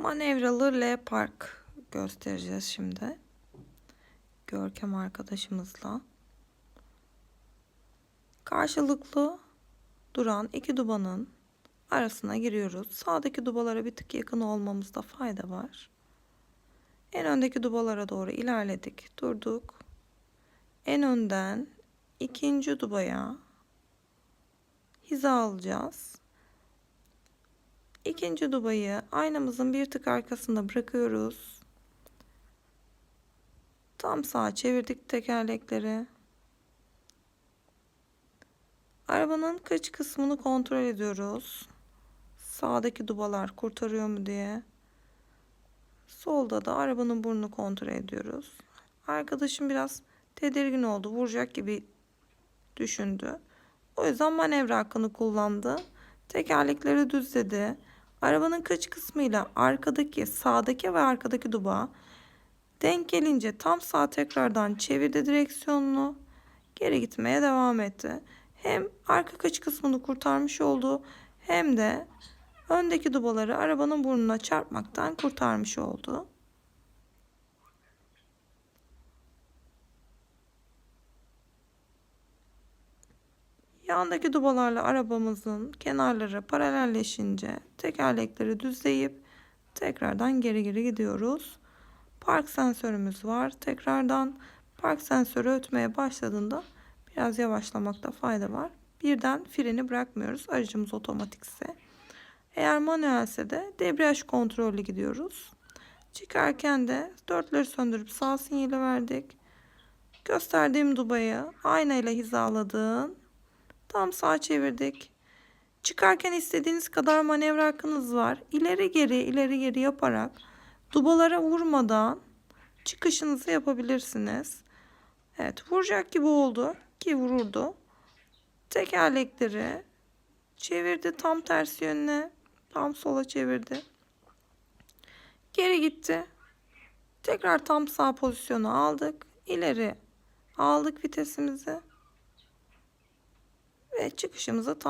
Manevralı L Park göstereceğiz şimdi. Görkem arkadaşımızla. Karşılıklı duran iki dubanın arasına giriyoruz. Sağdaki dubalara bir tık yakın olmamızda fayda var. En öndeki dubalara doğru ilerledik, durduk. En önden ikinci dubaya hiza alacağız. İkinci dubayı aynamızın bir tık arkasında bırakıyoruz. Tam sağa çevirdik tekerlekleri. Arabanın kıç kısmını kontrol ediyoruz. Sağdaki dubalar kurtarıyor mu diye. Solda da arabanın burnunu kontrol ediyoruz. Arkadaşım biraz tedirgin oldu. Vuracak gibi düşündü. O yüzden manevra hakkını kullandı. Tekerlekleri düzledi. Arabanın kıç kısmıyla arkadaki, sağdaki ve arkadaki duba denk gelince tam sağ tekrardan çevirdi direksiyonunu. Geri gitmeye devam etti. Hem arka kıç kısmını kurtarmış oldu hem de öndeki dubaları arabanın burnuna çarpmaktan kurtarmış oldu. Yandaki dubalarla arabamızın kenarları paralelleşince tekerlekleri düzleyip tekrardan geri geri gidiyoruz. Park sensörümüz var. Tekrardan park sensörü ötmeye başladığında biraz yavaşlamakta fayda var. Birden freni bırakmıyoruz. Aracımız otomatikse. Eğer manuelse de debriyaj kontrollü gidiyoruz. Çıkarken de dörtleri söndürüp sağ sinyali verdik. Gösterdiğim dubayı aynayla hizaladığın Tam sağa çevirdik. Çıkarken istediğiniz kadar manevra hakkınız var. İleri geri ileri geri yaparak dubalara vurmadan çıkışınızı yapabilirsiniz. Evet vuracak gibi oldu ki vururdu. Tekerlekleri çevirdi tam tersi yönüne. Tam sola çevirdi. Geri gitti. Tekrar tam sağ pozisyonu aldık. İleri aldık vitesimizi ve çıkışımıza tam